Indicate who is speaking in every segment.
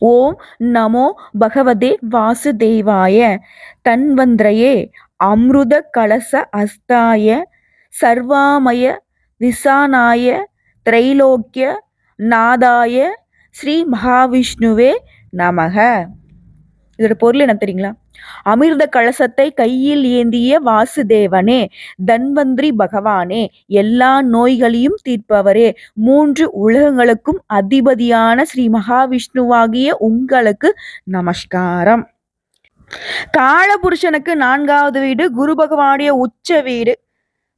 Speaker 1: ஓம் நமோ பகவதே வாசுதேவாய. தன்வந்திரையே அமிர்த கலச அஸ்தாய சர்வாமய விசானாய திரைலோக்கிய நாதாய ஸ்ரீ மகாவிஷ்ணுவே நமக. இதோட பொருள் என்ன தெரியுங்களா? அமிர்த கலசத்தை கையில் ஏந்திய வாசுதேவனே தன்வந்திரி பகவானே எல்லா நோய்களையும் தீர்ப்பவரே. மூன்று உலகங்களுக்கும் அதிபதியான ஸ்ரீ மகாவிஷ்ணுவாகிய உங்களுக்கு நமஸ்காரம். காலபுருஷனுக்கு நான்காவது வீடு குரு பகவானுடைய உச்ச வீடு.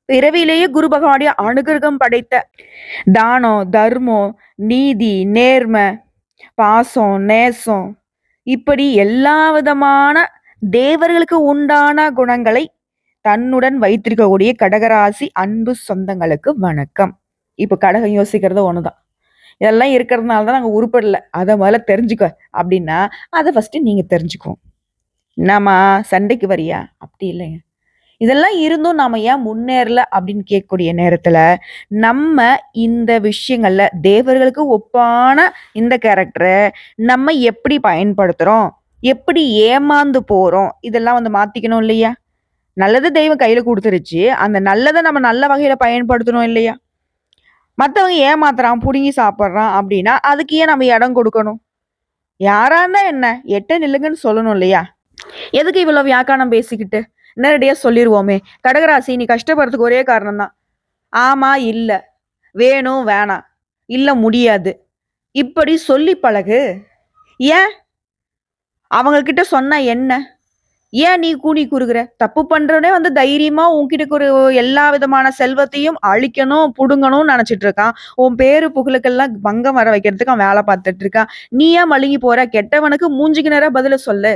Speaker 1: பிறவிலேயே குரு பகவானுடைய அனுகிரகம் படைத்த தானம் தர்மம் நீதி நேர்மை பாசம் நேசம் இப்படி எல்லா விதமான தேவர்களுக்கு உண்டான குணங்களை தன்னுடன் வைத்திருக்கக்கூடிய கடகராசி அன்பு சொந்தங்களுக்கு வணக்கம். இப்போ கடகம் யோசிக்கிறது ஒண்ணுதான். இதெல்லாம் இருக்கிறதுனால தான் நாங்கள் உருப்படல. அதை முதல்ல தெரிஞ்சுக்க. அப்படின்னா அதை ஃபஸ்ட்டு நீங்கள் தெரிஞ்சுக்குவோம். நாமா சண்டைக்கு வரியா? அப்படி இல்லைங்க. இதெல்லாம் இருந்தும் நாம ஏன் முன்னேறல அப்படின்னு கேட்கக்கூடிய நேரத்துல நம்ம இந்த விஷயங்கள்ல தேவர்களுக்கு ஒப்பான இந்த கேரக்டரை நம்ம எப்படி பயன்படுத்துறோம்? எப்படி ஏமாந்து போகிறோம் இதெல்லாம் வந்து மாற்றிக்கணும் இல்லையா? நல்லது தெய்வம் கையில் கொடுத்துருச்சு. அந்த நல்லதை நம்ம நல்ல வகையில் பயன்படுத்தணும் இல்லையா? மற்றவங்க ஏமாத்துறான் புடுங்கி சாப்பிட்றான் அப்படின்னா அதுக்கு ஏன் நம்ம இடம் கொடுக்கணும்? யாரா இருந்தா என்ன? எட்ட நில்லுங்கன்னு சொல்லணும் இல்லையா? எதுக்கு இவ்வளோ வியாக்கானம் பேசிக்கிட்டு? நேரடியாக சொல்லிடுவோமே கடகராசி நீ கஷ்டப்படுறதுக்கு ஒரே காரணம் தான் ஆமா இல்லை. வேணும் வேணாம். இல்லை முடியாது. இப்படி சொல்லி பழகு. ஏன்? அவங்கக்கிட்ட சொன்ன சொன்னா என்ன? ஏன் நீ கூனி கூறுகிற? தப்பு பண்றவனே வந்து தைரியமா உன்கிட்ட ஒரு எல்லா விதமான செல்வத்தையும் அழிக்கணும் புடுங்கணும்னு நினைச்சிட்டு இருக்கான். உன் பேரு புகழுக்கெல்லாம் பங்கம் வர வைக்கிறதுக்கு அவன் வேலை பார்த்துட்டு இருக்கான். நீ ஏன் மழுங்கி போற? கெட்டவனுக்கு மூஞ்சிக்கு நேரம் பதில சொல்லு.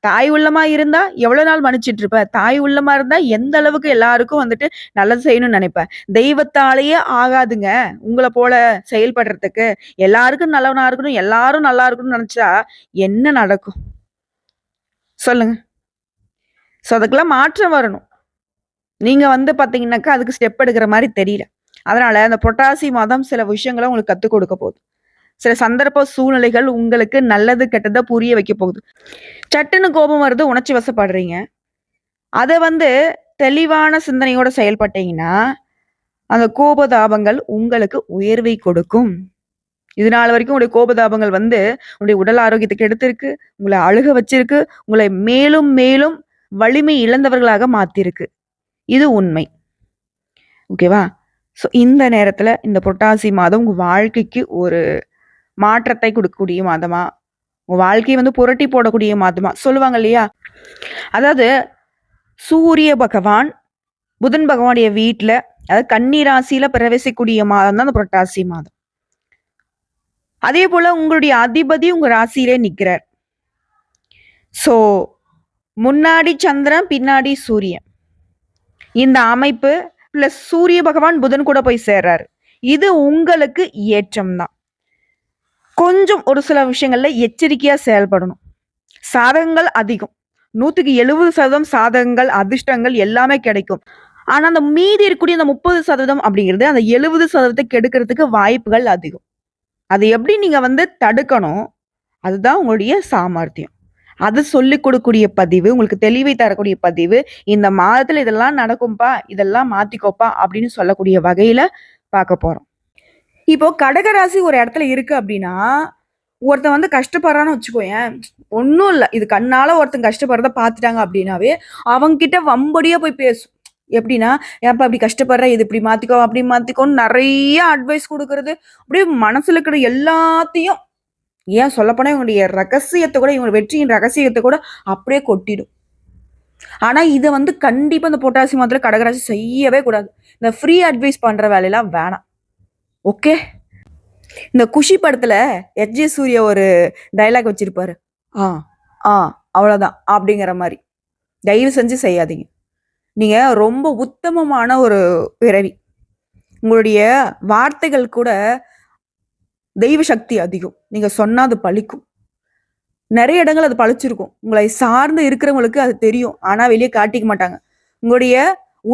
Speaker 1: தாய் உள்ளமா இருந்தா எவ்வளவு நாள் மன்னிச்சிட்டு இருப்ப? தாய் உள்ளமா இருந்தா எந்த அளவுக்கு எல்லாருக்கும் வந்துட்டு நல்லது செய்யணும்னு நினைப்பேன் தெய்வத்தாலேயே ஆகாதுங்க உங்களை போல செயல்படுறதுக்கு. எல்லாருக்கும் நல்லவனா இருக்கணும் எல்லாரும் நல்லா இருக்கணும்னு நினைச்சா என்ன நடக்கும்? சொல்லுங்க. ஸோ அதுக்கெல்லாம் மாற்றம் வரணும். நீங்கள் வந்து பார்த்தீங்கன்னாக்கா அதுக்கு ஸ்டெப் எடுக்கிற மாதிரி தெரியல. அதனால் அந்த பொட்டாசி மாதம் சில விஷயங்களை உங்களுக்கு கற்றுக் கொடுக்க போகுது. சில சந்தர்ப்ப சூழ்நிலைகள் உங்களுக்கு நல்லது கெட்டதை புரிய வைக்க போகுது. சட்டுன்னு கோபம் வருது உணர்ச்சி வசப்படுறீங்க. அதை வந்து தெளிவான சிந்தனையோட செயல்பட்டீங்கன்னா அந்த கோபதாபங்கள் உங்களுக்கு உயர்வை கொடுக்கும். இது நாள் வரைக்கும் உங்களுடைய கோபதாபங்கள் வந்து உங்களுடைய உடல் ஆரோக்கியத்துக்கு எடுத்திருக்கு உங்களை அழுக வச்சிருக்கு உங்களை மேலும் மேலும் வலிமை இழந்தவர்களாக மாத்திருக்கு. இது உண்மை. ஓகேவா ஸோ இந்த நேரத்தில் இந்த புரட்டாசி மாதம் உங்கள் வாழ்க்கைக்கு ஒரு மாற்றத்தை கொடுக்கக்கூடிய மாதமா? உங்கள் வாழ்க்கையை வந்து புரட்டி போடக்கூடிய மாதமா? சொல்லுவாங்க இல்லையா? அதாவது சூரிய பகவான் புதன் பகவானுடைய வீட்டில் அதாவது கன்னி ராசியில பிரவேசிக்கூடிய மாதம் தான் அந்த புரட்டாசி மாதம். அதே போல உங்களுடைய அதிபதி உங்க ராசியிலே நிற்கிறார் ஸோ முன்னாடி சந்திரன் பின்னாடி சூரியன். இந்த அமைப்பு பிளஸ் சூரிய பகவான் புதன் கூட போய் சேர்றாரு. இது உங்களுக்கு ஏற்றம் தான். கொஞ்சம் ஒரு சில விஷயங்கள்ல எச்சரிக்கையா செயல்படணும். சாதகங்கள் அதிகம். நூத்துக்கு எழுபது சதவீதம் சாதகங்கள் அதிர்ஷ்டங்கள் எல்லாமே கிடைக்கும். ஆனா அந்த மீதி இருக்கக்கூடிய அந்த முப்பது சதவீதம் அப்படிங்கிறது அந்த எழுபது சதவீதத்தை கெடுக்கிறதுக்கு வாய்ப்புகள் அதிகம். அது எப்படி நீங்கள் வந்து தடுக்கணும்? அதுதான் உங்களுடைய சாமர்த்தியம். அது சொல்லி கொடுக்கக்கூடிய பதிவு உங்களுக்கு தெளிவை தரக்கூடிய பதிவு இந்த மாதத்தில் இதெல்லாம் நடக்கும்பா இதெல்லாம் மாற்றிக்கோப்பா அப்படின்னு சொல்லக்கூடிய வகையில் பார்க்க போகிறோம் இப்போ கடகராசி ஒரு இடத்துல இருக்கு அப்படின்னா ஒருத்தன் வந்து கஷ்டப்படுறான்னு வச்சுக்கோயேன் ஒன்றும் இல்லை. இது கண்ணால் ஒருத்தன் கஷ்டப்படுறத பார்த்துட்டாங்க அப்படின்னாவே அவங்க கிட்ட வம்படியாக போய் பேசும். எப்படின்னா ஏன்ப்பா அப்படி கஷ்டப்படுற? இது இப்படி மாத்திக்கோ அப்படி மாத்திக்கோன்னு நிறைய அட்வைஸ் கொடுக்கறது. அப்படியே மனசுல இருக்கிற எல்லாத்தையும் ஏன் சொல்லப்போனா இவங்களுடைய ரகசியத்தை கூட இவங்க வெற்றியின் ரகசியத்தை கூட அப்படியே கொட்டிடும். ஆனா இதை வந்து கண்டிப்பா இந்த பொட்டாசி மாத்திரை கடகராசி செய்யவே கூடாது. இந்த ஃப்ரீ அட்வைஸ் பண்ற வேலையெல்லாம் வேணாம். ஓகே இந்த குஷி படத்துல எச் ஜே சூர்யா ஒரு டைலாக் வச்சிருப்பாரு. ஆ ஆ அவ்வளோதான் அப்படிங்கிற மாதிரி. தயவு செஞ்சு செய்யாதீங்க. நீங்கள் ரொம்ப உத்தமமான ஒரு பிறவி. உங்களுடைய வார்த்தைகள் கூட தெய்வ சக்தி அதிகம். நீங்கள் சொன்னால் அது பழிக்கும். நிறைய இடங்கள் அது பழிச்சிருக்கும். உங்களை சார்ந்து இருக்கிறவங்களுக்கு அது தெரியும். ஆனால் வெளியே காட்டிக்க மாட்டாங்க. உங்களுடைய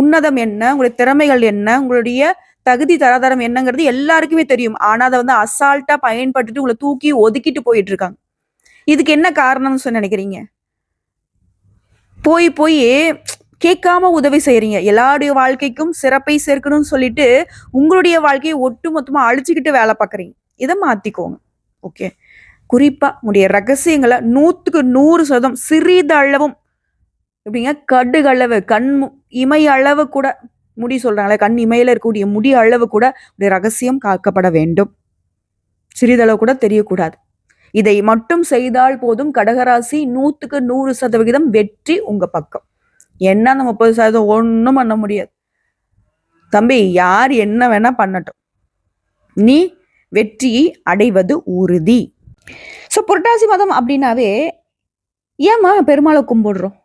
Speaker 1: உன்னதம் என்ன? உங்களுடைய திறமைகள் என்ன? உங்களுடைய தகுதி தராதரம் என்னங்கிறது எல்லாருக்குமே தெரியும். ஆனால் அதை வந்து அசால்ட்டாக பயன்பட்டுட்டு உங்களை தூக்கி ஒதுக்கிட்டு போயிட்டு இருக்காங்க. இதுக்கு என்ன காரணம்னு சொல்லி நினைக்கிறீங்க? போய் போய் கேட்காம உதவி செய்கிறீங்க எல்லாருடைய வாழ்க்கைக்கும் சிறப்பை சேர்க்கணும்னு சொல்லிட்டு உங்களுடைய வாழ்க்கையை ஒட்டு மொத்தமாக அழிச்சுக்கிட்டு வேலை பார்க்குறீங்க. இதை மாற்றிக்கோங்க ஓகே குறிப்பாக உடைய ரகசியங்களை நூற்றுக்கு நூறு சதம் சிறிதளவும் எப்படிங்க? கடுகளவு கண் மு- இமை அளவு கூட முடி சொல்கிறாங்களே கண் இமையில் இருக்கக்கூடிய முடி அளவு கூட உடைய ரகசியம் காக்கப்பட வேண்டும். சிறிதளவு கூட தெரியக்கூடாது. இதை மட்டும் செய்தால் போதும். கடகராசி நூற்றுக்கு நூறு சதவிகிதம் வெற்றி உங்கள் பக்கம். என்ன அந்த முப்பது சதவீதம் ஒன்றும் பண்ண முடியாது. தம்பி யார் என்ன வேணா பண்ணட்டும். நீ வெற்றியை அடைவது உறுதி. ஸோ புரட்டாசி மதம் அப்படின்னாவே ஏம்மா பெருமாளை கும்பிடுறோம்?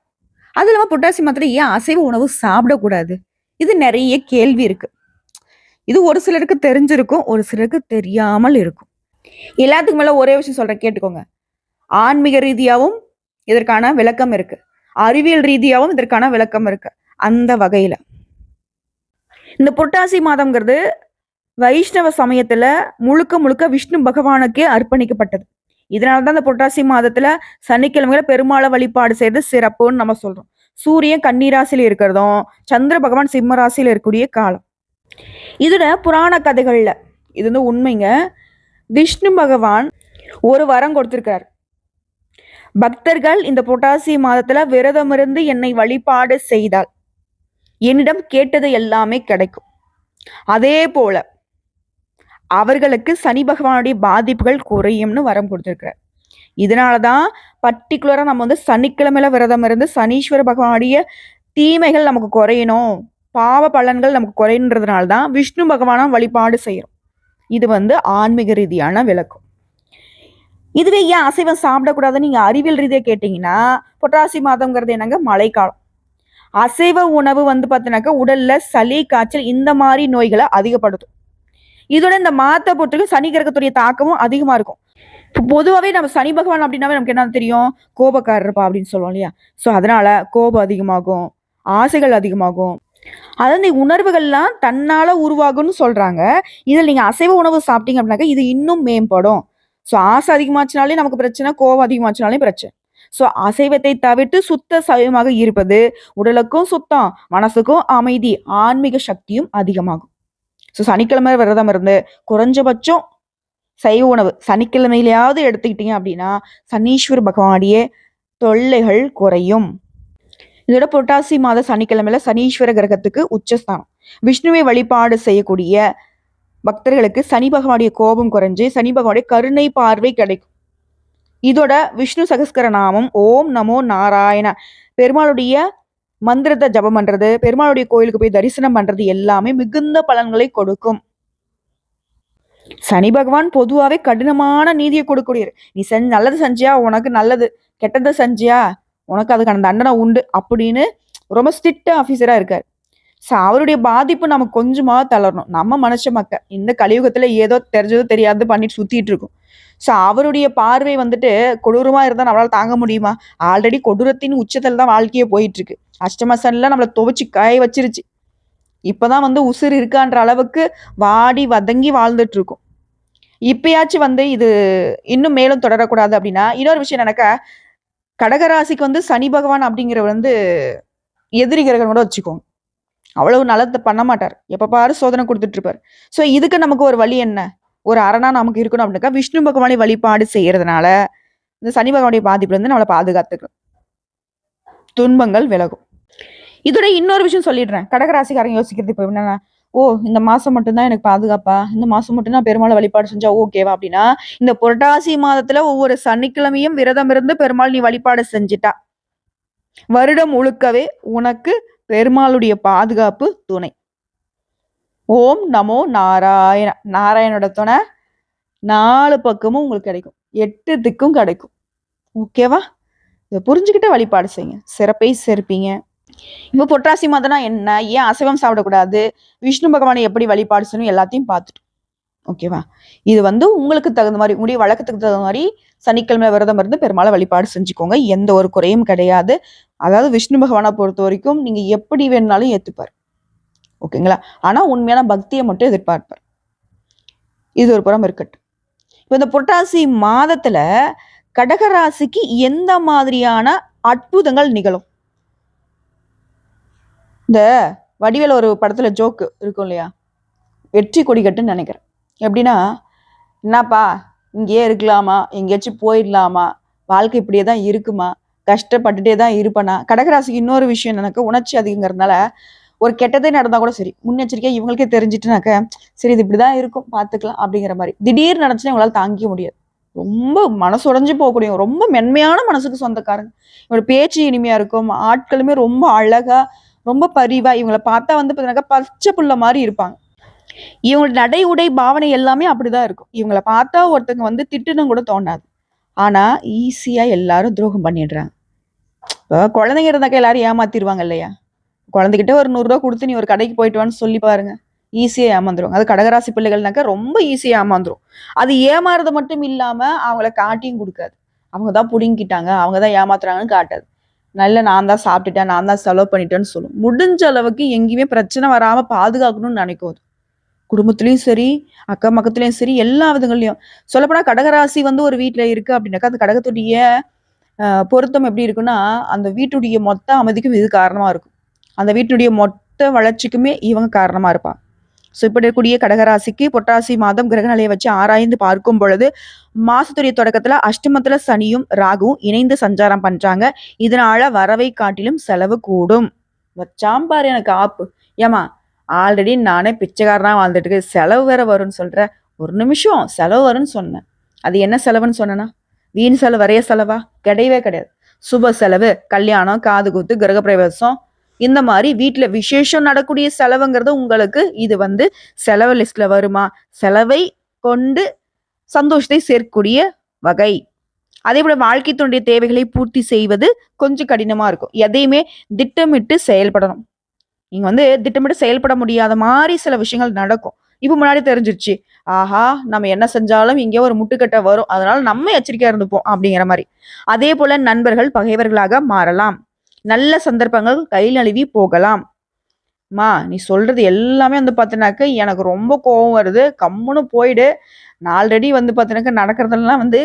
Speaker 1: அது இல்லாமல் புரட்டாசி மதத்தில் ஏன் அசைவ உணவு சாப்பிடக்கூடாது? இது நிறைய கேள்வி இருக்கு. இது ஒரு சிலருக்கு தெரிஞ்சிருக்கும் ஒரு சிலருக்கு தெரியாமல் இருக்கும். எல்லாத்துக்கும் மேலே ஒரே விஷயம் சொல்கிறேன் கேட்டுக்கோங்க. ஆன்மீக ரீதியாகவும் இதற்கான விளக்கம் இருக்குது அறிவியல் ரீதியாகவும் இதற்கான விளக்கம் இருக்கு. அந்த வகையில. இந்த புரட்டாசி மாதம்ங்கிறது வைஷ்ணவ சமயத்துல முழுக்க முழுக்க விஷ்ணு பகவானுக்கே அர்ப்பணிக்கப்பட்டது. இதனால தான் இந்த புரட்டாசி மாதத்துல சனிக்கிழமையில பெருமாளை வழிபாடு செய்யறது சிறப்புன்னு நம்ம சொல்றோம். சூரியன் கன்னிராசியில இருக்கிறதும் சந்திர பகவான் சிம்ம ராசியில இருக்கக்கூடிய காலம். இதுல புராண கதைகள்ல இது வந்து உண்மைங்க. விஷ்ணு பகவான் ஒரு வரம் கொடுத்திருக்கார் பக்தர்கள் இந்த புரட்டாசி மாதத்துல விரதமிருந்து என்னை வழிபாடு செய்தால் என்னிடம் கேட்டது எல்லாமே கிடைக்கும். அதே போல அவர்களுக்கு சனி பகவானுடைய பாதிப்புகள் குறையும்னு வரம் கொடுத்திருக்கிறார். இதனாலதான் பர்டிகுலரா நம்ம வந்து சனிக்கிழமையில விரதம் இருந்து சனீஸ்வர பகவானுடைய தீமைகள் நமக்கு குறையணும். பாவ பலன்கள் நமக்கு குறையன்றதுனால தான் விஷ்ணு பகவானா வழிபாடு செய்யறோம். இது வந்து ஆன்மீக ரீதியான விளக்கம். இதுவே ஏன் அசைவம் சாப்பிடக்கூடாதுன்னு நீங்க அறிவியல் ரீதியாக கேட்டீங்கன்னா பொட்டாசி மாதம்ங்கிறது என்னங்க? மழைக்காலம். அசைவ உணவு வந்து பார்த்தீங்கன்னாக்கா உடல்ல சளி காய்ச்சல் இந்த மாதிரி நோய்களை அதிகப்படுத்தும். இதோட இந்த மாத்தை பொறுத்தவரைக்கும் சனி கிரகத்துடைய தாக்கமும் அதிகமா இருக்கும். இப்போ பொதுவாகவே நம்ம சனி பகவான் அப்படின்னாவே நமக்கு என்ன தெரியும்? கோபக்காரர்ப்பா அப்படின்னு சொல்லுவோம் இல்லையா? ஸோ அதனால கோபம் அதிகமாகும் ஆசைகள் அதிகமாகும். அதாவது இந்த உணர்வுகள்லாம் தன்னால உருவாகும்னு சொல்றாங்க. இதில் நீங்க அசைவ உணவு சாப்பிட்டீங்க அப்படின்னாக்கா இது இன்னும் மேம்படும். ஸோ ஆசை அதிகமாச்சுனாலே நமக்கு பிரச்சனை கோவம் அதிகமாச்சுனாலே பிரச்சனை. ஸோ அசைவத்தை தவிர்த்து சுத்த சைவமாக இருப்பது உடலுக்கும் சுத்தம் மனசுக்கும் அமைதி ஆன்மீக சக்தியும் அதிகமாகும். ஸோ சனிக்கிழமை விரதம் இருந்து குறைஞ்சபட்சம் சைவ உணவு சனிக்கிழமையிலையாவது எடுத்துக்கிட்டீங்க அப்படின்னா சனீஸ்வர பகவானுடைய தொல்லைகள் குறையும். இதோட புரட்டாசி மாத சனிக்கிழமையில சனீஸ்வர கிரகத்துக்கு உச்சஸ்தானம். விஷ்ணுவை வழிபாடு செய்யக்கூடிய பக்தர்களுக்கு சனி பகவானுடைய கோபம் குறைஞ்சு சனி பகவானுடைய கருணை பார்வை கிடைக்கும். இதோட விஷ்ணு சகஸ்கர நாமம் ஓம் நமோ நாராயண. பெருமாளுடைய மந்திரத்தை ஜபம் பண்றது பெருமாளுடைய கோயிலுக்கு போய் தரிசனம் பண்றது எல்லாமே மிகுந்த பலன்களை கொடுக்கும். சனி பகவான் பொதுவாகவே கடினமான நீதியை கொடுக்கக்கூடியவர். நீ செஞ்ச நல்லது செஞ்சியா உனக்கு நல்லது. கெட்டதை செஞ்சியா உனக்கு அதுக்கான தண்டனை உண்டு அப்படின்னு ரொம்ப ஸ்ட்ரிக்ட் ஆஃபீஸரா இருக்கார். ஸோ அவருடைய பாதிப்பு நம்ம கொஞ்சமாக தளரணும். நம்ம மனுஷ மக்கள் இந்த கலியுகத்தில் ஏதோ தெரிஞ்சதோ தெரியாது பண்ணிட்டு சுற்றிட்டு இருக்கும். ஸோ அவருடைய பார்வை வந்துட்டு கொடூரமாக இருந்தால் நம்மளால் தாங்க முடியுமா? ஆல்ரெடி கொடூரத்தின் உச்சத்தில் தான் வாழ்க்கையே போயிட்டுருக்கு. அஷ்டமசனில் நம்மளை துவச்சி காய வச்சிருச்சு. இப்போ தான் வந்து உசுர் இருக்கான்ற அளவுக்கு வாடி வதங்கி வாழ்ந்துட்டுருக்கோம் இப்பயாச்சும் வந்து இது இன்னும் மேலும் தொடரக்கூடாது அப்படின்னா இன்னொரு விஷயம் நடக்க கடகராசிக்கு வந்து சனி பகவான் அப்படிங்கிறவர் வந்து எதிரி கிரகனோட கூட வச்சுக்கோங்க. அவ்வளவு நல்லதை பண்ண மாட்டார். எப்போ பாரு சோதனை கொடுத்துட்டு இருப்பார். ஸோ இதுக்கு நமக்கு ஒரு வழி என்ன? ஒரு அரணா நமக்கு இருக்கணும் அப்படின்னாக்கா விஷ்ணு பகவானை வழிபாடு செய்யறதுனால இந்த சனி பகவானுடைய பாதிப்புலேருந்து நம்மளை பாதுகாத்துக்கலாம் துன்பங்கள் விலகும். இதோட இன்னொரு விஷயம் சொல்லிடுறேன். கடகராசிக்காரன் யோசிக்கிறது இப்போ என்னன்னா ஓ இந்த மாசம் மட்டும்தான் எனக்கு பாதுகாப்பா? இந்த மாசம் மட்டும்தான் பெருமாள் வழிபாடு செஞ்சா ஓகேவா அப்படின்னா இந்த புரட்டாசி மாதத்துல ஒவ்வொரு சனிக்கிழமையும் விரதம் இருந்து பெருமாள் நீ வழிபாடு செஞ்சிட்டா. வருடம் முழுக்கவே உனக்கு பெருமாளுடைய பாதுகாப்பு துணை. ஓம் நமோ நாராயண நாராயணோட துணை நாலு பக்கமும் உங்களுக்கு கிடைக்கும். எட்டு திக்கும் கிடைக்கும். ஓகேவா இதை புரிஞ்சுக்கிட்டு வழிபாடு செய்யுங்க. சிறப்பை சிறப்பீங்க இப்போ பொட்டாசி மாதம்னா என்ன? ஏன் அசைவம் சாப்பிடக்கூடாது? விஷ்ணு பகவானை எப்படி வழிபாடு செய்யணும்? எல்லாத்தையும் பார்த்துட்டோம் ஓகேவா இது வந்து உங்களுக்கு தகுந்த மாதிரி உங்களுடைய வழக்கத்துக்கு தகுந்த மாதிரி சனிக்கிழமை விரதம் இருந்து பெருமாளை வழிபாடு செஞ்சுக்கோங்க. எந்த ஒரு குறையும் கிடையாது. அதாவது விஷ்ணு பகவானை பொறுத்த வரைக்கும் நீங்க எப்படி வேணுனாலும் ஏத்துப்பார். ஓகேங்களா? ஆனா உண்மையான பக்தியை மட்டும் எதிர்பார்ப்பார். இது ஒரு புறம் இருக்கட்டும். இப்போ இந்த புரட்டாசி மாதத்துல கடகராசிக்கு எந்த மாதிரியான அற்புதங்கள் நிகழும்? இந்த வடிவேல ஒரு படத்துல ஜோக்கு இருக்கும் இல்லையா? வெற்றி கொடி கட்டுன்னு நினைக்கிறேன். எப்படின்னா என்னப்பா இங்கேயே இருக்கலாமா? எங்கேயாச்சும் போயிடலாமா? வாழ்க்கை இப்படியே தான் இருக்குமா? கஷ்டப்பட்டுட்டே தான் இருப்பேனா? கடகராசிக்கு இன்னொரு விஷயம் எனக்கு உணர்ச்சி அதிகங்கிறதுனால ஒரு கெட்டதே நடந்தால் கூட சரி. முன்னெச்சரிக்கையாக இவங்களுக்கே தெரிஞ்சிட்டுனாக்க சரி இது இப்படி தான் இருக்கும் பார்த்துக்கலாம் அப்படிங்கிற மாதிரி. திடீர் நினச்சினா இவங்களால தாங்கிக்க முடியாது. ரொம்ப மனசு உடஞ்சி போகக்கூடிய ரொம்ப மென்மையான மனசுக்கு சொந்தக்காரங்க. இவங்களோட பேச்சு இனிமையாக இருக்கும் ஆட்களுமே ரொம்ப அழகாக ரொம்ப பரிவாக இவங்களை பார்த்தா வந்து பார்த்தீங்கன்னாக்கா பச்சை புள்ள மாதிரி இருப்பாங்க. இவங்களோட நடை உடை பாவனை எல்லாமே அப்படிதான் இருக்கும். இவங்களை பார்த்தா ஒருத்தங்க வந்து திட்டுன்னு கூட தோணாது. ஆனால் ஈஸியாக எல்லாரும் துரோகம் பண்ணிடுறாங்க. குழந்தைங்க இருந்தாக்கா எல்லாரும் ஏமாத்திடுவாங்க இல்லையா? குழந்தைகிட்ட ஒரு நூறுரூவா கொடுத்து நீ ஒரு கடைக்கு போயிட்டு வான்னு சொல்லி பாருங்க. ஈஸியாக ஏமாந்துடும் அது கடகராசி பிள்ளைகள்னாக்கா ரொம்ப ஈஸியாக ஏமாந்துடும் அது ஏமாறுறது மட்டும் இல்லாம அவங்கள காட்டியும் கொடுக்காது. அவங்க தான் புடுங்கிக்கிட்டாங்க. அவங்க தான் ஏமாத்துறாங்கன்னு காட்டாது. நல்ல நான் தான் சாப்பிட்டுட்டேன் நான் தான் செலவு பண்ணிட்டேன்னு சொல்லும். முடிஞ்ச அளவுக்கு எங்கேயுமே பிரச்சனை வராம பாதுகாக்கணும்னு நினைக்கும் அது. குடும்பத்துலயும் சரி அக்கம் பக்கத்துலயும் சரி எல்லா விதங்கள்லயும். சொல்லப்போனால் கடகராசி வந்து ஒரு வீட்டுல இருக்கு அப்படின்னாக்கா அந்த கடகத்துடைய பொருத்தம் எப்படி இருக்குன்னா அந்த வீட்டுடைய மொத்த அமைதிக்கும் இது காரணமாக இருக்கும். அந்த வீட்டுடைய மொத்த வளர்ச்சிக்குமே இவங்க காரணமாக இருப்பாங்க ஸோ இப்படி இருக்கக்கூடிய கடகராசிக்கு பொட்டாசி மாதம் கிரகநிலையை வச்சு ஆராய்ந்து பார்க்கும் பொழுது மாசத்துடைய தொடக்கத்துல அஷ்டமத்துல சனியும் ராகுவும் இணைந்து சஞ்சாரம் பண்றாங்க. இதனால வரவை காட்டிலும் செலவு கூடும். வச்சாம்பார் எனக்கு ஆப்பு. ஏமா ஆல்ரெடி நானே பிச்சைக்காரனா வாழ்ந்துட்டு செலவு வேற வரும்னு சொல்ற. ஒரு நிமிஷம் செலவு வரும்னு சொன்னேன். அது என்ன செலவுன்னு சொன்னேன்னா வீண் செலவு வரைய செலவா? கிடையவே கிடையாது. சுப செலவு கல்யாணம் காது குத்து கிரகப்பிரவேசம். இந்த மாதிரி வீட்டில் விசேஷம் நடக்கூடிய செலவுங்கிறது உங்களுக்கு இது வந்து செலவு லிஸ்ட்ல வருமா? செலவை கொண்டு சந்தோஷத்தை சேர்க்கக்கூடிய வகை. அதே போல வாழ்க்கை தோன்றிய தேவைகளை பூர்த்தி செய்வது கொஞ்சம் கடினமா இருக்கும். எதையுமே திட்டமிட்டு செயல்படணும். நீங்க வந்து திட்டமிட்டு செயல்பட முடியாத மாதிரி சில விஷயங்கள் நடக்கும். இப்போ முன்னாடி தெரிஞ்சிருச்சு. ஆஹா நம்ம என்ன செஞ்சாலும் இங்கே ஒரு முட்டுக்கட்டை வரும். அதனால நம்ம எச்சரிக்கையாக இருந்துப்போம் அப்படிங்கிற மாதிரி. அதே போல நண்பர்கள் பகைவர்களாக மாறலாம். நல்ல சந்தர்ப்பங்கள் கை நழுவி போகலாம். மா நீ சொல்றது எல்லாமே வந்து பார்த்தினாக்க எனக்கு ரொம்ப கோவம் வருது. கம்முன்னு போயிடு. நான் ஆல்ரெடி வந்து பார்த்தினாக்க நடக்கிறதெல்லாம் வந்து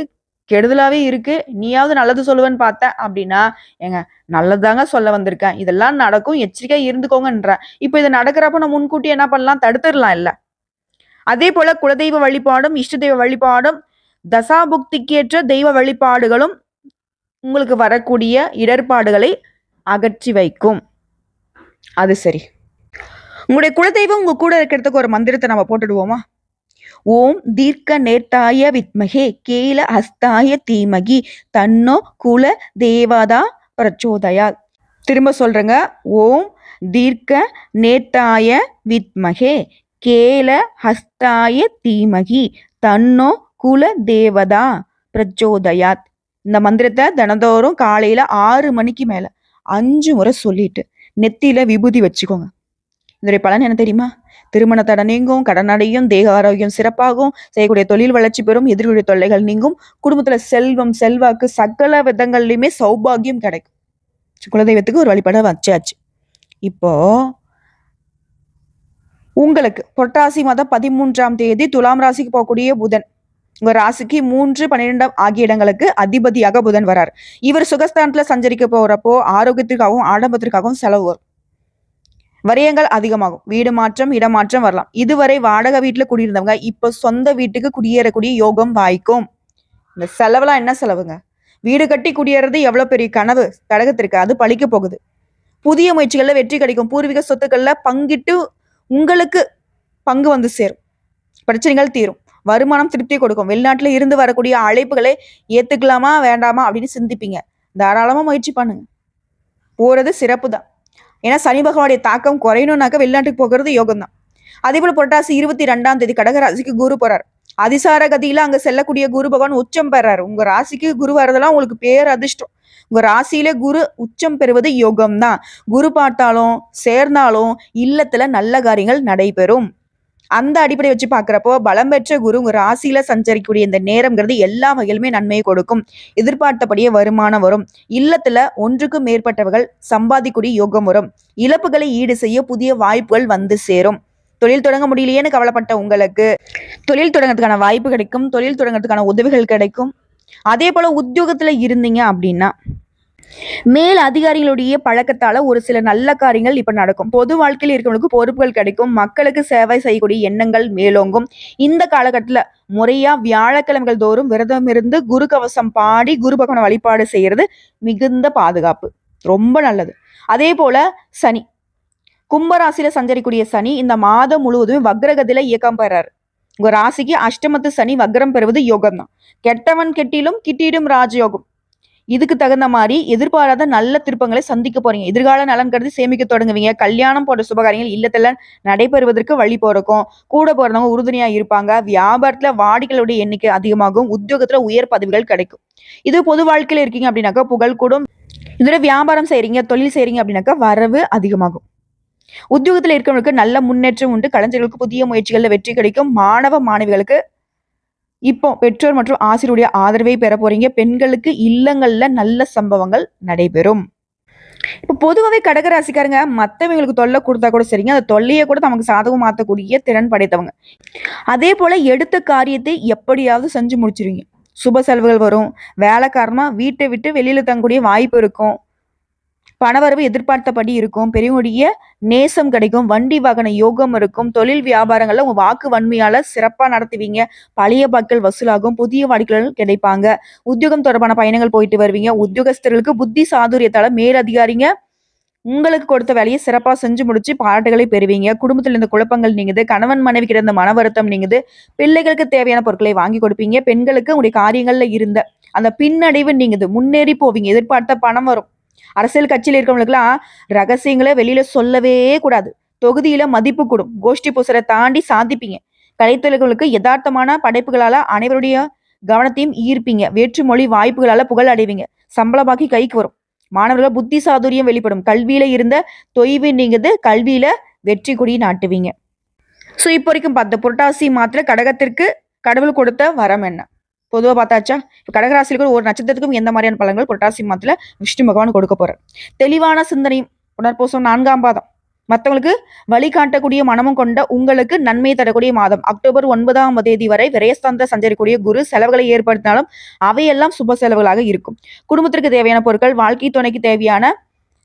Speaker 1: கெடுதலாகவே இருக்கு. நீயாவது நல்லது சொல்லுவேன்னு பார்த்தேன் அப்படின்னா ஏங்க நல்லதாங்க சொல்ல வந்திருக்கேன். இதெல்லாம் நடக்கும். எச்சரிக்கையாக இருந்துக்கோங்கன்றேன். இப்போ இது நடக்கிறப்ப நான் முன்கூட்டி என்ன பண்ணலாம்? தடுத்துடலாம் இல்லை. அதே போல குலதெய்வ வழிபாடும் இஷ்ட தெய்வ வழிபாடும் தசாபுக்திக்கேற்ற தெய்வ வழிபாடுகளும் உங்களுக்கு வரக்கூடிய இடர்பாடுகளை அகற்றி வைக்கும். அது சரி. உங்களுடைய குலதெய்வம் உங்க கூட இருக்கிறதுக்கு ஒரு மந்திரத்தை நம்ம போட்டுடுவோமா? ஓம் தீர்க்க நேர்த்தாய வித்மகே கேல ஹஸ்தாய தீமகி தன்னோ குல தேவதா பிரச்சோதயா திரும்ப சொல்றேங்க. ஓம் தீர்க்க நேர்த்தாய வித்மகே கேல ஹஸ்தாய தீமகி தன்னோ குல தேவதா பிரச்சோதயாத். இந்த மந்திரத்தை தினந்தோறும் காலையில ஆறு மணிக்கு மேல அஞ்சு முறை சொல்லிட்டு நெத்தியில விபூதி வச்சுக்கோங்க. இதோடைய பலன் என்ன தெரியுமா? திருமண தடை நீங்கும் கடனடையும் தேக ஆரோக்கியம் சிறப்பாகும் செய்யக்கூடிய தொழில் வளர்ச்சி பெறும் எதிர்கொடைய தொல்லைகள் நீங்கும் குடும்பத்துல செல்வம் செல்வாக்கு சகல விதங்கள்லையுமே சௌபாகியம் கிடைக்கும். குலதெய்வத்துக்கு ஒரு வழிபாட வச்சாச்சு. இப்போ உங்களுக்கு புரட்டாசி மாதம் பதிமூன்றாம் தேதி துலாம் ராசிக்கு போகக்கூடிய புதன். உங்க ராசிக்கு மூன்று பன்னிரெண்டாம் ஆகிய இடங்களுக்கு அதிபதியாக புதன் வரார். இவர் சுகஸ்தானத்துல சஞ்சரிக்க போறப்போ ஆரோக்கியத்திற்காகவும் ஆடம்பத்திற்காகவும் செலவு வரும். வரியங்கள் அதிகமாகும். வீடு மாற்றம் இடமாற்றம் வரலாம். இதுவரை வாடகை வீட்டுல குடியிருந்தவங்க இப்போ சொந்த வீட்டுக்கு குடியேறக்கூடிய யோகம் வாய்க்கும். இந்த செலவெல்லாம் என்ன செலவுங்க? வீடு கட்டி குடியேறது எவ்வளவு பெரிய கனவு? கடகத்திற்கு அது பழிக்க போகுது. புதிய முயற்சிகள்ல வெற்றி கிடைக்கும். பூர்வீக சொத்துக்கள்ல பங்கிட்டு உங்களுக்கு பங்கு வந்து சேரும். பிரச்சனைகள் தீரும். வருமானம் திருப்தி கொடுக்கும். வெளிநாட்டில் இருந்து வரக்கூடிய அழைப்புகளை ஏத்துக்கலாமா வேண்டாமா அப்படின்னு சிந்திப்பீங்க. தாராளமா முயற்சி பண்ணுங்க. போறது சிறப்பு தான் ஏன்னா சனி பகவானுடைய தாக்கம் குறையணும்னாக்க வெளிநாட்டுக்கு போகிறது யோகம் தான் அதே போல புரட்டாசி இருபத்தி ரெண்டாம் தேதி கடகராசிக்கு குரு போகிறார் அதிசார கதியில அங்க செல்லக்கூடிய குரு பகவான் உச்சம் பெறாரு. உங்க ராசிக்கு குரு வர்றதெல்லாம் உங்களுக்கு பேர் அதிர்ஷ்டம். உங்க ராசியில குரு உச்சம் பெறுவது யோகம் தான் குரு பார்த்தாலும் சேர்ந்தாலும் இல்லத்துல நல்ல காரியங்கள் நடைபெறும். அந்த அடிப்படை வச்சு பார்க்குறப்போ பலம் பெற்ற குரு உங்க ராசியில சஞ்சரிக்கக்கூடிய இந்த நேரம்ங்கிறது எல்லா வகையிலுமே நன்மையை கொடுக்கும். எதிர்பார்த்தபடியே வருமானம் வரும். இல்லத்துல ஒன்றுக்கும் மேற்பட்டவர்கள் சம்பாதிக்கூடிய யோகம் வரும். இழப்புகளை ஈடு செய்ய புதிய வாய்ப்புகள் வந்து சேரும். தொழில் தொடங்க முடியலையேன்னு கவலைப்பட்ட உங்களுக்கு. தொழில் தொடங்கிறதுக்கான வாய்ப்பு கிடைக்கும். தொழில் தொடங்கிறதுக்கான உதவிகள் கிடைக்கும். அதே போல உத்தியோகத்துல இருந்தீங்க அப்படின்னா மேல் அதிகாரிகளுடைய பழக்கத்தால ஒரு சில நல்ல காரியங்கள் இப்ப நடக்கும். பொது வாழ்க்கையில் இருக்கிறவங்களுக்கு பொறுப்புகள் கிடைக்கும். மக்களுக்கு சேவை செய்யக்கூடிய எண்ணங்கள் மேலோங்கும். இந்த காலகட்டத்துல முறையா வியாழக்கிழமைகள் தோறும் விரதம் இருந்து குரு கவசம் பாடி குரு பகவான வழிபாடு செய்யறது மிகுந்த பாதுகாப்பு. ரொம்ப நல்லது. அதே போல சனி கும்பராசியில சஞ்சரிக்கூடிய சனி இந்த மாதம் முழுவதும் வக்ரகதியில இயக்கம் பெறாரு. உங்க ராசிக்கு அஷ்டமத்து சனி வக்ரம் பெறுவது யோகம் தான் கெட்டவன் கெட்டிலும் கிட்டிடும் ராஜயோகம். இதுக்கு தகுந்த மாதிரி எதிர்பாராத நல்ல திருப்பங்களை சந்திக்க போறீங்க. எதிர்கால நலன் கருதி சேமிக்க தொடங்குவீங்க. கல்யாணம் போன்ற சுபகாரியங்கள் இல்லத்துல நடைபெறுவதற்கு வழி போறக்கும். கூட போறவங்க உறுதுணையா இருப்பாங்க. வியாபாரத்துல வாடிகளுடைய எண்ணிக்கை அதிகமாகும். உத்தியோகத்துல உயர் பதவிகள் கிடைக்கும். இது பொது வாழ்க்கையில இருக்கீங்க அப்படின்னாக்கா புகழ் கூடும். இதுல வியாபாரம் செய்றீங்க தொழில் செய்றீங்க அப்படின்னாக்கா வரவு அதிகமாகும். உத்தியோகத்துல இருக்கிறவங்களுக்கு நல்ல முன்னேற்றம் உண்டு. கலைஞர்களுக்கு புதிய முயற்சிகளில் வெற்றி கிடைக்கும். மாணவ மாணவிகளுக்கு இப்போ பெற்றோர் மற்றும் ஆசிரியருடைய ஆதரவை பெற போறீங்க. பெண்களுக்கு இல்லங்கள்ல நல்ல சம்பவங்கள் நடைபெறும். இப்போ பொதுவாகவே கடகராசிக்காரங்க மற்றவங்களுக்கு தொல்லை கொடுத்தா கூட சரிங்க. அந்த தொல்லையை கூட நமக்கு சாதகம் மாற்றக்கூடிய திறன் படைத்தவங்க. அதே போல எடுத்த காரியத்தை எப்படியாவது செஞ்சு முடிச்சிருவீங்க. சுப செலவுகள் வரும். வேலை காரணமா வீட்டை விட்டு வெளியில தங்கக்கூடிய வாய்ப்பு இருக்கும். பணவரவு எதிர்பார்த்தபடி இருக்கும். பெரியவங்களுடைய நேசம் கிடைக்கும். வண்டி வாகன யோகம் இருக்கும். தொழில் வியாபாரங்கள்ல உங்க வாக்கு வன்மையால சிறப்பா நடத்துவீங்க. பழைய பாக்கள் வசூலாகும். புதிய வாடிக்கையாளர்கள் கிடைப்பாங்க. உத்தியோகம் தொடர்பான பயணங்கள் போயிட்டு வருவீங்க. உத்தியோகஸ்தர்களுக்கு புத்தி சாதுரியத்தால மேலதிகாரிங்க உங்களுக்கு கொடுத்த வேலையை சிறப்பாக செஞ்சு முடிச்சு பாராட்டுகளை பெறுவீங்க. குடும்பத்தில் இருந்த குழப்பங்கள் நீங்குது. கணவன் மனைவிக்கு இருந்த மன வருத்தம் நீங்குது. பிள்ளைகளுக்கு தேவையான பொருட்களை வாங்கி கொடுப்பீங்க. பெண்களுக்கு உங்களுடைய காரியங்கள்ல இருந்த அந்த பின்னடைவு நீங்குது. முன்னேறி போவீங்க. எதிர்பார்த்த பணம் வரும். அரசியல் கட்சியில் இருக்கிறவங்களுக்குலாம் ரகசியங்களை வெளியில சொல்லவே கூடாது. தொகுதியில மதிப்பு கூடும். கோஷ்டி பூசரை தாண்டி சாதிப்பீங்க. கலைத்தொழில்களுக்கு யதார்த்தமான படைப்புகளால அனைவருடைய கவனத்தையும் ஈர்ப்பீங்க. வேற்றுமொழி வாய்ப்புகளால புகழ் அடைவீங்க. சம்பளமாக்கி கைக்கு வரும். மாணவர்கள் புத்தி சாதுரியம் வெளிப்படும். கல்வியில இருந்த தொய்வு நீங்குது. கல்வியில வெற்றி கொடி நாட்டுவீங்க. ஸோ இப்போ வரைக்கும் பார்த்த புரட்டாசி மாத்திர கடகத்திற்கு கடவுள் கொடுத்த வரம் என்ன? பொதுவாக பார்த்தாச்சா? இப்போ கடகராசிக்கு ஒரு நட்சத்திரத்துக்கும் எந்த மாதிரியான பலன்கள் புரட்டாசி மாதத்தில் விஷ்ணு பகவான் கொடுக்க போகிறார் தெளிவான சிந்தனையும் உணர்போசம் நான்காம் பாதம். மற்றவங்களுக்கு வழிகாட்டக்கூடிய மனமும் கொண்ட உங்களுக்கு நன்மை தரக்கூடிய மாதம். அக்டோபர் ஒன்பதாம் தேதி வரை விரயஸ்தாந்த சஞ்சரிக்கூடிய குரு செலவுகளை ஏற்படுத்தினாலும் அவையெல்லாம் சுப செலவுகளாக இருக்கும். குடும்பத்திற்கு தேவையான பொருட்கள் வாழ்க்கை துணைக்கு தேவையான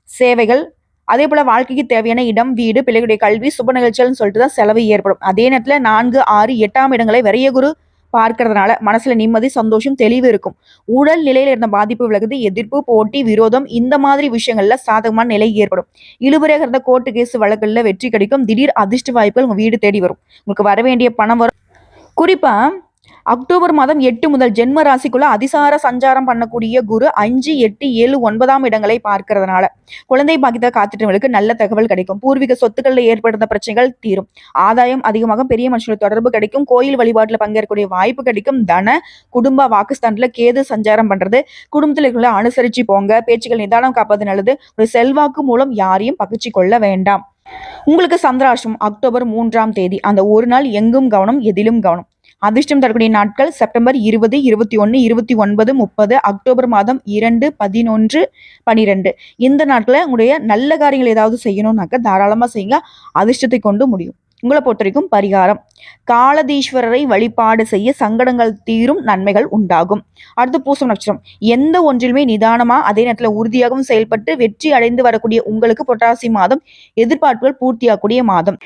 Speaker 1: சேவைகள் அதே போல வாழ்க்கைக்கு தேவையான இடம் வீடு பிள்ளைகளுடைய கல்வி சுப நிகழ்ச்சிகள்னு சொல்லிட்டு தான் செலவு ஏற்படும். அதே நேரத்தில் நான்கு ஆறு எட்டாம் இடங்களை விரைய குரு பார்க்கறதுனால மனசுல நிம்மதி சந்தோஷம் தெளிவு இருக்கும். உடல் நிலையில இருந்த பாதிப்பு விலகுது எதிர்ப்பு போட்டி விரோதம் இந்த மாதிரி விஷயங்கள்ல சாதகமான நிலை ஏற்படும். இழுபறையாக இருந்த கோர்ட்டு கேஸ் வழக்குல வெற்றி கிடைக்கும். திடீர் அதிர்ஷ்ட வாய்ப்புகள் உங்க வீடு தேடி வரும். உங்களுக்கு வர வேண்டிய பணம் வரும். குறிப்பா அக்டோபர் மாதம் எட்டு முதல் ஜென்ம ராசிக்குள்ள அதிசார சஞ்சாரம் பண்ணக்கூடிய குரு அஞ்சு எட்டு ஏழு ஒன்பதாம் இடங்களை பார்க்கறதுனால குழந்தை பாக்கியத்தை காத்துட்டவங்களுக்கு நல்ல தகவல் கிடைக்கும். பூர்வீக சொத்துக்களில் ஏற்படுத்த பிரச்சனைகள் தீரும். ஆதாயம் அதிகமாக பெரிய மனுஷனோட தொடர்பு கிடைக்கும் கோயில் வழிபாட்டில் பங்கேற்கக்கூடிய வாய்ப்பு கிடைக்கும். தன குடும்ப வாக்குஸ்தானில் கேது சஞ்சாரம் பண்றது குடும்பத்தில் இருக்கிற அனுசரிச்சு போங்க பேச்சுகள் நிதானம் காப்பது நல்லது. ஒரு செல்வாக்கு மூலம் யாரையும் பகிர்ச்சி கொள்ள வேண்டாம். உங்களுக்கு சந்திராஷ்டம் அக்டோபர் மூன்றாம் தேதி. அந்த ஒரு நாள் எங்கும் கவனம் எதிலும் கவனம். அதிர்ஷ்டம் தரக்கூடிய நாட்கள் செப்டம்பர் இருபது இருபத்தி ஒன்று இருபத்தி ஒன்பது முப்பது அக்டோபர் மாதம் இரண்டு பதினொன்று பனிரெண்டு. இந்த நாட்களில் உங்களுடைய நல்ல காரியங்கள் ஏதாவது செய்யணும்னாக்க தாராளமாக செய்யுங்க. அதிர்ஷ்டத்தை கொண்டு முடியும். உங்களை பொறுத்த வரைக்கும் பரிகாரம். காலதீஸ்வரரை வழிபாடு செய்ய சங்கடங்கள் தீரும் நன்மைகள் உண்டாகும். அடுத்து பூசம் நட்சத்திரம். எந்த ஒன்றிலுமே நிதானமாக அதே நேரத்தில் உறுதியாகவும் செயல்பட்டு வெற்றி அடைந்து வரக்கூடிய உங்களுக்கு பொட்டாசி மாதம் எதிர்பார்ப்புகள் பூர்த்தியாகக்கூடிய மாதம்.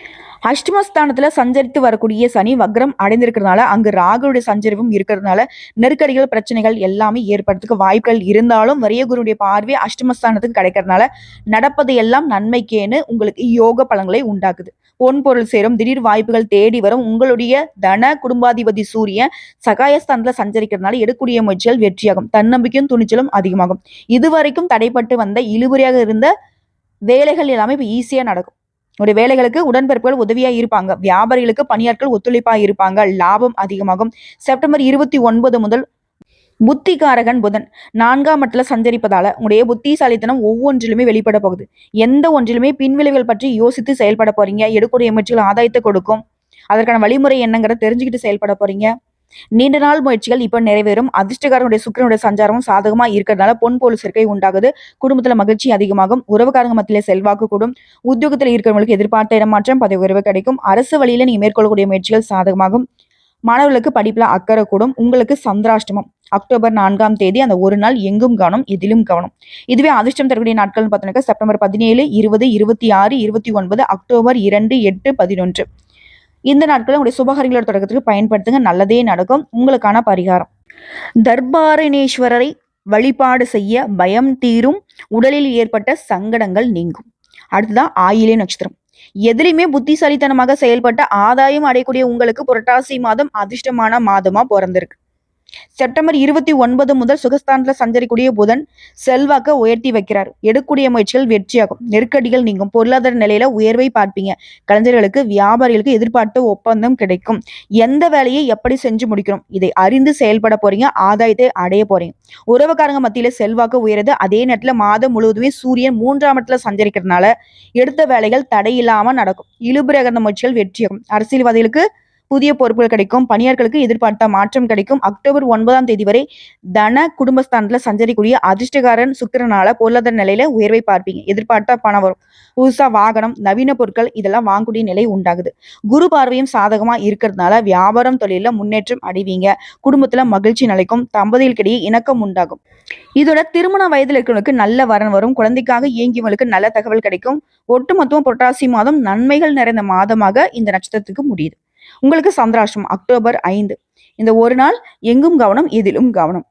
Speaker 1: அஷ்டமஸ்தானத்தில் சஞ்சரித்து வரக்கூடிய சனி வக்ரம் அடைந்திருக்கிறதுனால அங்கு ராகுடைய சஞ்சரிவும் இருக்கிறதுனால நெருக்கடிகள் பிரச்சனைகள் எல்லாமே ஏற்படுறதுக்கு வாய்ப்புகள் இருந்தாலும் வரியகுருடைய பார்வை அஷ்டமஸ்தானத்துக்கு கிடைக்கிறதுனால நடப்பது எல்லாம் நன்மைக்கேன்னு உங்களுக்கு யோக பலன்களை உண்டாக்குது. பொன் பொருள் சேரும். திடீர் வாய்ப்புகள் தேடி வரும். உங்களுடைய தன குடும்பாதிபதி சூரியன் சகாயஸ்தானத்துல சஞ்சரிக்கிறதுனால எடுக்கூடிய முயற்சிகள் வெற்றியாகும். தன்னம்பிக்கையும் துணிச்சலும் அதிகமாகும். இதுவரைக்கும் தடைப்பட்டு வந்த இழுபறியாக இருந்த வேலைகள் எல்லாமே இப்போ ஈஸியாக நடக்கும். உடைய வேலைகளுக்கு உடன்பிறப்புகள் உதவியா இருப்பாங்க. வியாபாரிகளுக்கு பணியாட்கள் ஒத்துழைப்பா இருப்பாங்க. லாபம் அதிகமாகும். செப்டம்பர் இருபத்தி ஒன்பது முதல் புத்திகாரகன் புதன். நான்காம் இடத்துல சஞ்சரிப்பதால உங்களுடைய புத்திசாலித்தனம் ஒவ்வொன்றிலுமே வெளிப்பட போகுது. எந்த ஒன்றிலுமே பின்விளைவுகள் பற்றி யோசித்து செயல்பட போறீங்க. எடுக்கக்கூடிய முயற்சிகள் ஆதாயத்தை கொடுக்கும். அதற்கான வழிமுறை என்னங்கிறத தெரிஞ்சுக்கிட்டு செயல்பட போறீங்க. நீண்ட நாள் முயற்சிகள் இப்ப நிறைவேறும். அதிர்ஷ்டக்காரனுடைய சுக்கரனுடைய சஞ்சாரமும் சாதகமா இருக்கிறதுனால பொன் போல் சேர்க்கை உண்டாகுது. குடும்பத்துல மகிழ்ச்சி அதிகமாகும். உறவுக்காரங்க மத்தியில செல்வாக்கு கூடும். உத்தியோகத்தில் இருக்கிறவங்களுக்கு எதிர்பார்த்த இடமாற்றம் பதவி உறவு கிடைக்கும். அரசு வழியில நீங்க மேற்கொள்ளக்கூடிய முயற்சிகள் சாதகமாகும். மாணவர்களுக்கு படிப்புல அக்கறை கூடும். உங்களுக்கு சந்திராஷ்டமம். அக்டோபர் நான்காம் தேதி அந்த ஒரு நாள் எங்கும் கவனம் எதிலும் கவனம் இதுவே அதிர்ஷ்டம் தரக்கூடிய நாட்கள்னு பார்த்தோம்னாக்கா செப்டம்பர் பதினேழு இருபது இருபத்தி ஆறு இருபத்தி ஒன்பது அக்டோபர் இரண்டு எட்டு பதினொன்று. இந்த நாட்களில் உங்களுடைய சுபகாரியங்களோட தொடக்கத்துக்கு பயன்படுத்துங்க. நல்லதே நடக்கும். உங்களுக்கான பரிகாரம். தர்பாரணேஸ்வரரை வழிபாடு செய்ய பயம் தீரும். உடலில் ஏற்பட்ட சங்கடங்கள் நீங்கும். அடுத்ததான் ஆயிலே நட்சத்திரம். எதிலுமே புத்திசாலித்தனமாக செயல்பட்ட ஆதாயம் அடையக்கூடிய உங்களுக்கு புரட்டாசி மாதம் அதிர்ஷ்டமான மாதமா பிறந்திருக்கு. செப்டம்பர் இருபத்தி ஒன்பது முதல் சுகஸ்தானத்தில் சஞ்சரிக்கூடிய புதன் செல்வாக்க உயர்த்தி வைக்கிறார். எடுக்கூடிய முயற்சிகள் வெற்றியாகும். நெருக்கடிகள் நீங்கும். பொருளாதார நிலையில உயர்வை பார்ப்பீங்க. கலைஞர்களுக்கு வியாபாரிகளுக்கு எதிர்பார்த்த ஒப்பந்தம் கிடைக்கும். எந்த வேலையை எப்படி செஞ்சு முடிக்கணும்? இதை அறிந்து செயல்பட போறீங்க. ஆதாயத்தை அடைய போறீங்க. உறவுக்காரங்க மத்தியில செல்வாக்கு உயருது. அதே நேரத்தில் மாதம் முழுவதுமே சூரியன் மூன்றாம் இடத்துல சஞ்சரிக்கிறதுனால எடுத்த வேலைகள் தடையில்லாம நடக்கும். இழுபுரகந்த முயற்சிகள் வெற்றியாகும். அரசியல்வாதிகளுக்கு புதிய பொறுப்புகள் கிடைக்கும் பணியாளர்களுக்கு எதிர்பார்த்த மாற்றம் கிடைக்கும். அக்டோபர் ஒன்பதாம் தேதி வரை தன குடும்பஸ்தானத்துல சஞ்சரிக்கூடிய அதிர்ஷ்டகாரன் சுக்கரனால பொருளாதார நிலையில உயர்வை பார்ப்பீங்க. எதிர்பார்த்த பணம் வரும். புதுசா வாகனம் நவீன பொருட்கள் இதெல்லாம் வாங்கக்கூடிய நிலை உண்டாகுது. குரு பார்வையும் சாதகமா இருக்கிறதுனால வியாபாரம் தொழில முன்னேற்றம் அடைவீங்க. குடும்பத்துல மகிழ்ச்சி நிலைக்கும் தம்பதிகளுக்கிடையே இணக்கம் உண்டாகும். இதோட திருமண வயதில் இருக்கிறவங்களுக்கு நல்ல வரன் வரும். குழந்தைக்காக இயங்கியவங்களுக்கு நல்ல தகவல் கிடைக்கும். ஒட்டுமொத்தம் புரட்டாசி மாதம் நன்மைகள் நிறைந்த மாதமாக இந்த நட்சத்திரத்துக்கு முடியுது. உங்களுக்கு சந்திராஷ்டம் அக்டோபர் ஐந்து. இந்த ஒரு நாள் எங்கும் கவனம் எதிலும் கவனம்.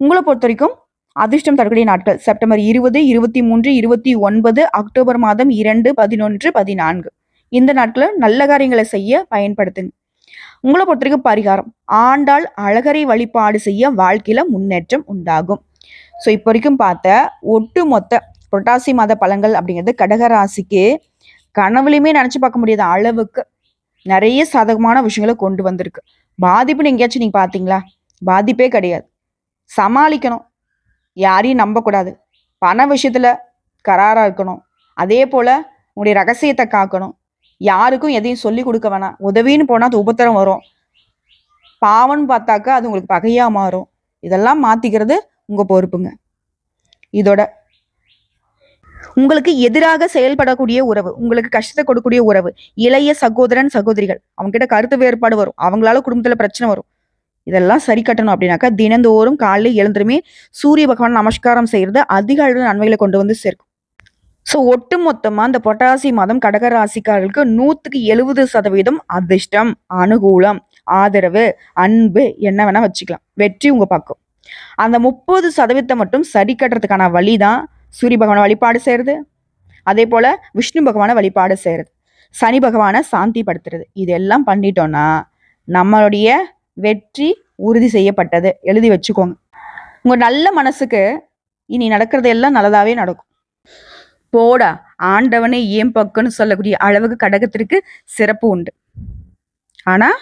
Speaker 1: உங்களை பொறுத்த வரைக்கும் அதிர்ஷ்டம் தரக்கூடிய நாட்கள் செப்டம்பர் இருபது இருபத்தி மூன்று இருபத்தி ஒன்பது அக்டோபர் மாதம் இரண்டு பதினொன்று பதினான்கு. இந்த நாட்களில் நல்ல காரியங்களை செய்ய பயன்படுத்துங்க. உங்களை பொறுத்த வரைக்கும் பரிகாரம் ஆண்டாள் அழகரை வழிபாடு செய்ய வாழ்க்கையில முன்னேற்றம் உண்டாகும். ஸோ இப்போ வரைக்கும் பார்த்த ஒட்டு மொத்த புரட்டாசி மாத பழங்கள் அப்படிங்கிறது கடகராசிக்கு கனவுலையுமே நினச்சி பார்க்க முடியாத அளவுக்கு நிறைய சாதகமான விஷயங்களை கொண்டு வந்திருக்கு. பாதிப்புன்னு எங்கேயாச்சும் நீங்கள் பார்த்தீங்களா பாதிப்பே கிடையாது. சமாளிக்கணும். யாரையும் நம்பக்கூடாது. பண விஷயத்துல கராராக இருக்கணும். அதே போல உங்களுடைய ரகசியத்தை காக்கணும். யாருக்கும் எதையும் சொல்லி கொடுக்க வேணாம். உதவின்னு போனால் அது உபத்திரம் வரும். பாவம்னு பார்த்தாக்கா அது உங்களுக்கு பகையா மாறும். இதெல்லாம் மாத்திக்கிறது உங்க பொறுப்புங்க. இதோட உங்களுக்கு எதிராக செயல்படக்கூடிய உறவு உங்களுக்கு கஷ்டத்தை கொடுக்கக்கூடிய உறவு இளைய சகோதரன் சகோதரிகள் அவங்க கிட்ட கருத்து வேறுபாடு வரும். அவங்களால குடும்பத்துல பிரச்சனை வரும். இதெல்லாம் சரி கட்டணும் அப்படின்னாக்கா தினந்தோறும் காலையில் எழுந்துருமே சூரிய பகவான் நமஸ்காரம் செய்யறது அதிக அளவு நன்மைகளை கொண்டு வந்து சேர்க்கும். ஸோ ஒட்டு மொத்தமாக இந்த பொட்டாசி மாதம் கடக ராசிக்காரர்களுக்கு நூற்றுக்கு எழுபது சதவீதம் அதிர்ஷ்டம் அனுகூலம் ஆதரவு அன்பு என்ன வேணால் வச்சுக்கலாம். வெற்றி உங்கள் பக்கம். அந்த முப்பது சதவீதத்தை மட்டும் சரி கட்டுறதுக்கான வழி தான் சூரிய பகவானை வழிபாடு செய்கிறது அதே போல் விஷ்ணு பகவானை வழிபாடு செய்கிறது சனி பகவானை சாந்தி படுத்துறது இதெல்லாம் பண்ணிட்டோம்னா நம்மளுடைய வெற்றி உறுதி செய்யப்பட்டது. எழுதி வச்சுக்கோங்க. உங்கள் நல்ல மனசுக்கு இனி நடக்கிறது எல்லாம் நல்லதாகவே நடக்கும். போடா ஆண்டவனே ஏன் பக்கம்னு சொல்லக்கூடிய அளவுக்கு கடகத்திற்கு சிறப்பு உண்டு. ஆனால்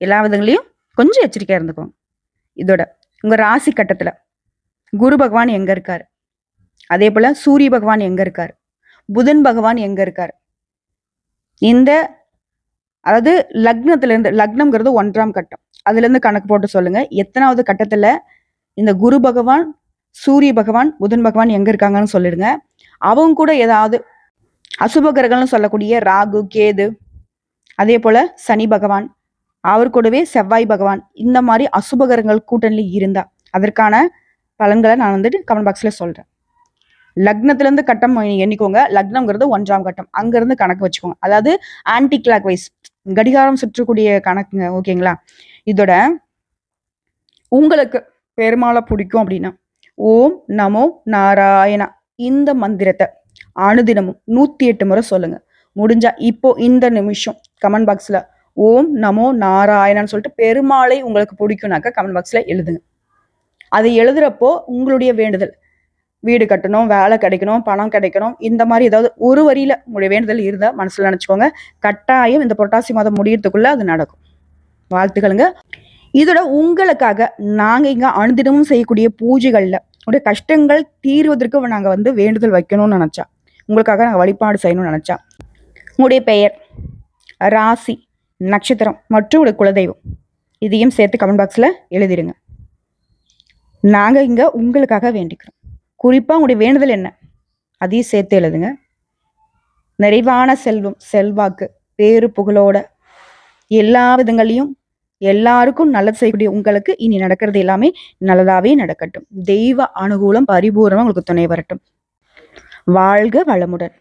Speaker 1: எல்லா விதங்களையும் கொஞ்சம் எச்சரிக்கையாக இருந்துக்கோங்க. இதோட உங்கள் ராசி கட்டத்தில் குரு பகவான் எங்கே இருக்கார்? அதே போல் சூரிய பகவான் எங்கே இருக்கார்? புதன் பகவான் எங்கே இருக்கார்? இந்த அதாவது லக்னத்திலேருந்து லக்னம்ங்கிறது ஒன்றாம் கட்டம். அதுலேருந்து கணக்கு போட்டு சொல்லுங்கள் எத்தனாவது கட்டத்தில் இந்த குரு பகவான் சூரிய பகவான் புதன் பகவான் எங்கே இருக்காங்கன்னு சொல்லிடுங்க. அவங்க கூட ஏதாவது அசுபகிரகம்னு சொல்லக்கூடிய ராகு கேது அதே போல் சனி பகவான் அவர் கூடவே செவ்வாய் பகவான் இந்த மாதிரி அசுப கிரகங்கள் கூட்டணியில் இருந்தா அதற்கான பலன்களை நான் வந்துட்டு கமெண்ட் பாக்ஸில் சொல்கிறேன் லக்னத்திலேருந்து கட்டம் எண்ணிக்கோங்க. லக்னம்ங்கிறது ஒன்றாம் கட்டம். அங்கேருந்து கணக்கு வச்சுக்கோங்க. அதாவது ஆன்டி கிளாக் வைஸ் கடிகாரம் சுற்றக்கூடிய கணக்குங்க. ஓகேங்களா? இதோட உங்களுக்கு பெருமாளை பிடிக்கும் அப்படின்னா ஓம் நமோ நாராயணா இந்த மந்திரத்தை அனுதினமும் நூற்றி எட்டு முறை சொல்லுங்க. முடிஞ்சா இப்போ இந்த நிமிஷம் கமெண்ட் பாக்ஸில் ஓம் நமோ நாராயணான்னு சொல்லிட்டு பெருமாளை உங்களுக்கு பிடிக்கும்னாக்கா கமெண்ட் பாக்ஸில் எழுதுங்க. அதை எழுதுறப்போ உங்களுடைய வேண்டுதல் வீடு கட்டணும் வேலை கிடைக்கணும் பணம் கிடைக்கணும் இந்த மாதிரி ஏதாவது ஒரு வரியில உங்களுடைய வேண்டுதல் இருந்தால் மனசில் நினச்சிக்கோங்க. கட்டாயம் இந்த புரட்டாசி மாதம் முடியறதுக்குள்ள அது நடக்கும். வாழ்த்துக்களுங்க. இதோட உங்களுக்காக நாங்கள் இங்கே அனுதினமும் செய்யக்கூடிய பூஜைகளில் உடைய கஷ்டங்கள் தீர்வதற்கு நாங்கள் வந்து வேண்டுதல் வைக்கணும்னு நினச்சா உங்களுக்காக நாங்கள் வழிபாடு செய்யணும்னு நினச்சா உங்களுடைய பெயர் ராசி நட்சத்திரம் மற்றும் உடைய குலதெய்வம் இதையும் சேர்த்து கமெண்ட் பாக்ஸில் எழுதிடுங்க. நாங்கள் இங்கே உங்களுக்காக வேண்டிக்கிறோம். குறிப்பாக உங்களுடைய வேண்டுதல் என்ன? அதையும் சேர்த்து எழுதுங்க. நிறைவான செல்வம் செல்வாக்கு பேரு புகழோட எல்லா விதங்களையும் எல்லாருக்கும் நல்லது செய்யக்கூடிய உங்களுக்கு இனி நடக்கிறது எல்லாமே நல்லதாவே நடக்கட்டும். தெய்வ அனுகூலம் பரிபூர்ணமாக உங்களுக்கு துணை வரட்டும். வாழ்க வளமுடன்.